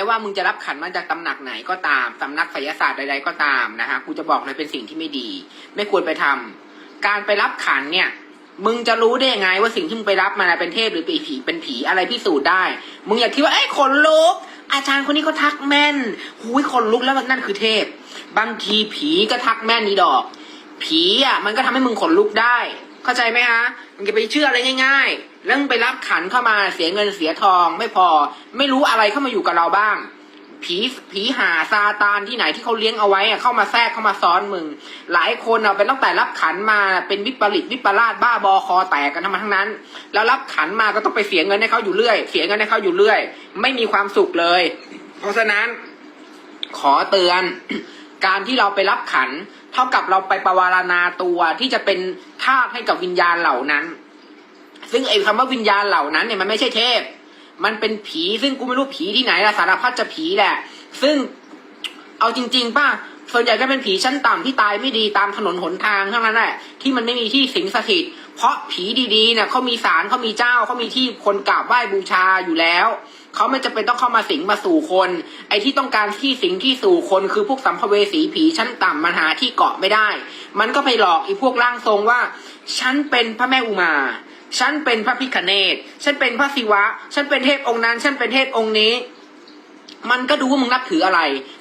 ไม่ว่ามึงจะรับขันมาจากตำหนักไหนก็ตามสำนักไสยศาสตร์ใดๆก็ตามนะฮะกูจะบอกเลยเป็นสิ่งที่ไม่ดี ไม่ควรไปทำการไปรับขันเนี่ย มึงจะรู้ได้ยังไงว่าสิ่งที่มึงไปรับมานะเป็นเทพหรือเป็นผีเป็นผีอะไรพิสูจน์ได้ มึงอย่าคิดว่าไอ้ยขนลุกอาจารย์คนนี้เขาทักแม่นหุยขนลุกแล้วนั่นคือเทพ บางทีผีก็ทักแม่นนี่ดอก ผีอะมันก็ทำให้มึงขนลุกได้ เข้าใจไหมฮะมึงจะไปเชื่ออะไรง่าย ๆ แล้วมึงไปรับขันเข้ามาเสียเงินเสียทองไม่พอ ไม่รู้อะไรเข้ามาอยู่กับเราบ้าง ผีผีหาซาตานที่ไหนที่เขาเลี้ยงเอาไว้อะเข้ามาแทรกเข้ามาซ้อนมึง หลายคนเอาเป็นตั้งแต่รับขันมาเป็นวิปริตวิปลาสบ้าบอคอแตกกันทั้งมาทั้งนั้น แล้วรับขันมาก็ต้องไปเสียเงินให้เขาอยู่เรื่อย เสียเงินให้เขาอยู่เรื่อย ไม่มีความสุขเลย เพราะฉะนั้นขอเตือนการที่เราไปรับขัน เท่ากับเราไปประวารณาตัวที่จะเป็นทาสให้กับวิญญาณเหล่านั้น ซึ่งไอ้คำว่าวิญญาณเหล่านั้นเนี่ยมันไม่ใช่เทพ มันเป็นผีซึ่งกูไม่รู้ผีที่ไหนละสารพัดจะผีแหละ ซึ่งเอาจริง ๆ ป่ะส่วนใหญ่ก็เป็นผีชั้นต่ำที่ตายไม่ดีตามถนนหนทางเท่านั้นแหละที่มันไม่มีที่สิงสถิต เพราะผีดีๆเนี่ยเขามีศาลเขามีเจ้าเขามีที่คนกราบไหว้บูชาอยู่แล้วเขาไม่จำเป็นต้องเข้ามาสิงมาสู่คน ไอ้ที่ต้องการที่สิงที่สู่คนคือพวกสัมภเวสีผีชั้นต่ำมันหาที่เกาะไม่ได้ มันก็ไปหลอกไอ้พวกร่างทรงว่า ฉันเป็นพระแม่อุมา ฉันเป็นพระพิคเนตฉันเป็นพระศิวะ ฉันเป็นเทพองค์นั้น ฉันเป็นเทพองค์นี้ มันก็ดูว่ามึงนับถืออะไร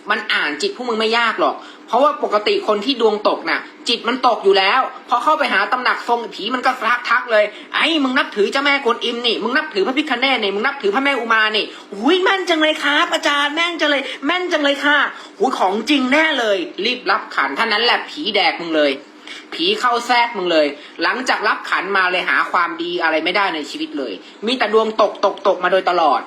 มันอ่านจิตพวกมึงไม่ยากหรอก เพราะว่าปกติคนที่ดวงตกน่ะ จิตมันตกอยู่แล้ว พอเข้าไปหาตำหนักทรงผีมันก็ทักทักเลย ไอ้มึงนับถือเจ้าแม่กวนอิมนี่ มึงนับถือพระพิคเนตนี่ มึงนับถือพระแม่อุมานี่หุยแม่นจังเลยครับอาจารย์แม่นจังเลย แม่นจังเลยค่ะหุยของจริงแน่เลย รีบรับขันท่านั้นแหละผีแดกมึงเลย ผีเข้าแทรกมึงเลย หลังจากรับขันมาเลยหาความดีอะไรไม่ได้ในชีวิตเลย มีแต่ดวงตกตกตกมาโดยตลอด